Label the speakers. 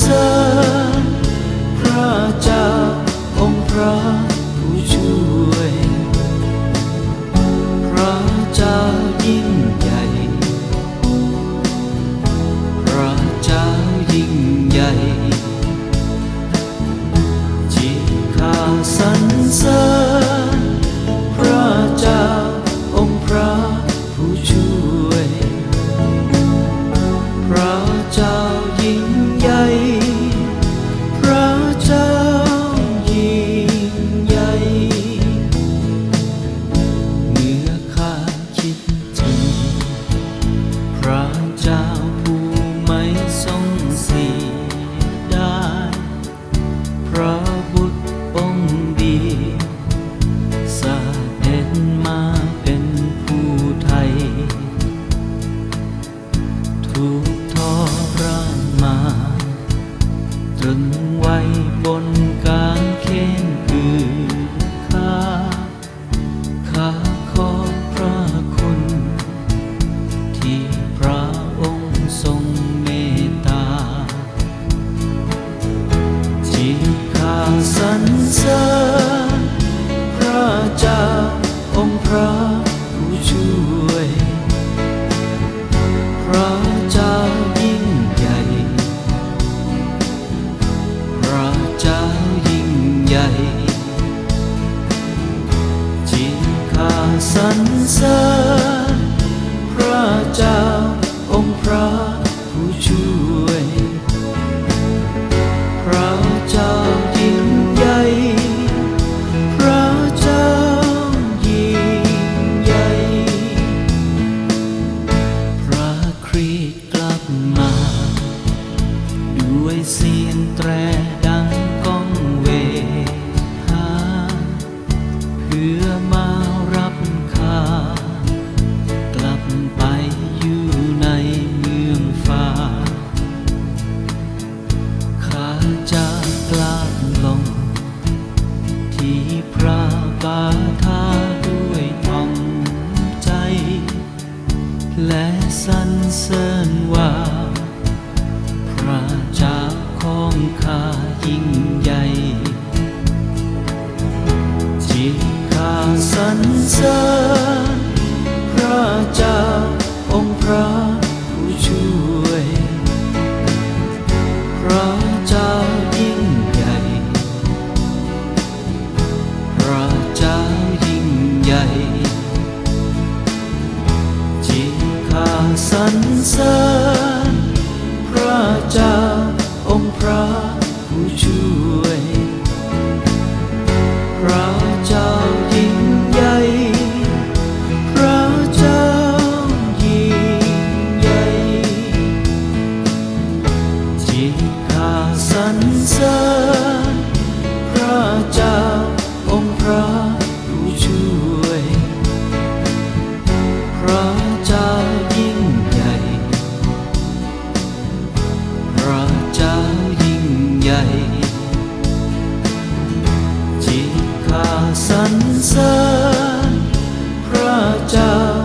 Speaker 1: เสริญพระเจ้าองค์พระผู้ช่วย พระเจ้ายิ่งใหญ่ พระเจ้ายิ่งใหญ่ที่ข้าสรรเสริญ พระผู้ช่วย พระเจ้ายิ่งใหญ่ พระเจ้ายิ่งใหญ่ที่ข้าสรรเสริญพระเจ้าองค์พระ เสียงแตรดังก้องเวหาเพื่อมารับข้ากลับไปอยู่ในเมืองฟ้าข้าจะกลับลง ที่พระบาทาด้วยทอมใจ และสรรเสริญว่า พระผู้ช่วยพระเจ้ายิ่งใหญ่พระเจ้ายิ่งใหญ่ที่ข้าสรรเสริญ เจ้าองค์พระผู้ช่วยพระเจ้ายิ่งใหญ่ พระเจ้ายิ่งใหญ่จิตข้าสันเสริญพระเจ้า